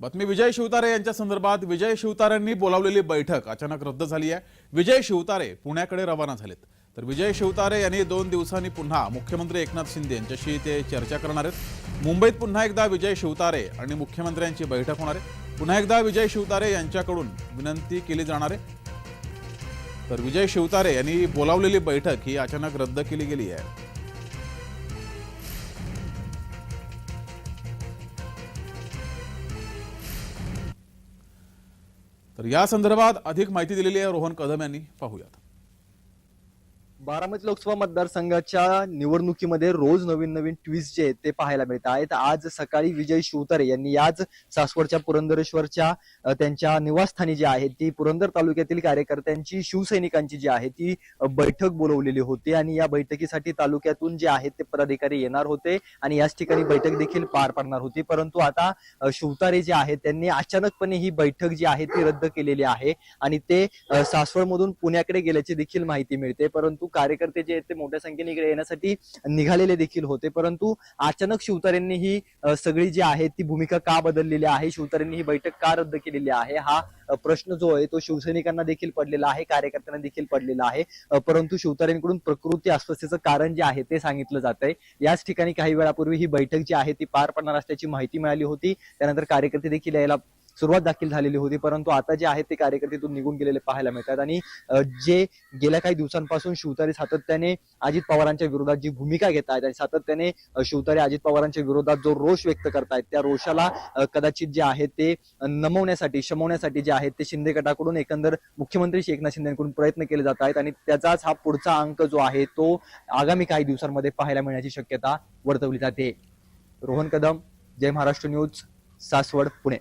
बातमी विजय शिवतारे यांच्या संदर्भात विजय शिवतारेंनी बोलावलेली बैठक अचानक रद्द झाली आहे. विजय शिवतारे पुण्याकडे रवाना झालेत. तर विजय शिवतारे यांनी दोन दिवसांनी पुन्हा मुख्यमंत्री एकनाथ शिंदे यांच्याशी ते चर्चा करणार आहेत. मुंबईत पुन्हा एकदा विजय शिवतारे आणि मुख्यमंत्र्यांची बैठक होणार आहे. पुन्हा एकदा विजय शिवतारे यांच्याकडून विनंती केली जाणार आहे. तर विजय शिवतारे यांनी बोलावलेली बैठक ही अचानक रद्द केली गेली आहे. तर या संदर्भात अधिक माहिती दिलेली आहे रोहन कदम यांनी. पाहूयात. बारामती लोकसभा मतदारसंघाच्या निवडणुकीमध्ये रोज नवीन नवीन ट्विस्ट जे आहेत ते पाहायला मिळत आहेत. आज सकाळी विजय शिवतारे यांनी याच सासवडच्या पुरंदरेश्वरच्या त्यांच्या निवासस्थानी जी आहे ती पुरंदर तालुक्यातील कार्यकर्त्यांची शिवसैनिकांची जी आहे ती बैठक बोलवलेली होती आणि या बैठकीसाठी तालुक्यातून जे आहेत ते पदाधिकारी येणार होते आणि याच ठिकाणी बैठक देखील पार पडणार होती. परंतु आता शिवतारे जे आहेत त्यांनी अचानकपणे ही बैठक जी आहे ती रद्द केलेली आहे आणि ते सासवडमधून पुण्याकडे गेल्याची देखील माहिती मिळते. परंतु कार्यकर्ते जे आहेत ते मोठ्या संख्येने इकडे येण्यासाठी निघालेले देखील होते. परंतु अचानक शिवतारेंनी ही सगळी जी आहे ती भूमिका का बदललेली आहे? शिवतारेंनी ही बैठक का रद्द केलेली आहे? हा प्रश्न जो आहे तो शिवसैनिकांना देखील पडलेला आहे कार्यकर्त्यांना देखील पडलेला आहे. परंतु शिवतारेंकडून प्रकृती अस्वस्थेचं कारण जे आहे ते सांगितलं जात आहे. याच ठिकाणी काही वेळापूर्वी ही बैठक जी आहे ती पार पडणार असल्याची माहिती मिळाली होती. त्यानंतर कार्यकर्ते देखील यायला सुरुवात दाखील झालेली होती परंतु आता जे आहेत ते कार्यकर्ते निघून गेलेले पाहायला मिळतात. आणि जे गेल्या काही दिवसांपासून शिवतारे सातत्याने अजित पवारांच्या विरोधात जी भूमिका घेत आहेत आणि सातत्याने शिवतारे अजित पवारांच्या विरोधात जो रोष व्यक्त करतायत त्या रोषाला कदाचित जे आहे ते नमवण्यासाठी शमवण्यासाठी जे आहेत ते शिंदे गटाकडून एकंदर मुख्यमंत्री एकनाथ शिंदेकडून प्रयत्न केले जात आहेत आणि त्याचाच हा पुढचा अंक जो आहे तो आगामी काही दिवसांमध्ये पाहायला मिळण्याची शक्यता वर्तवली जाते. रोहन कदम जय महाराष्ट्र न्यूज सासवड पुणे.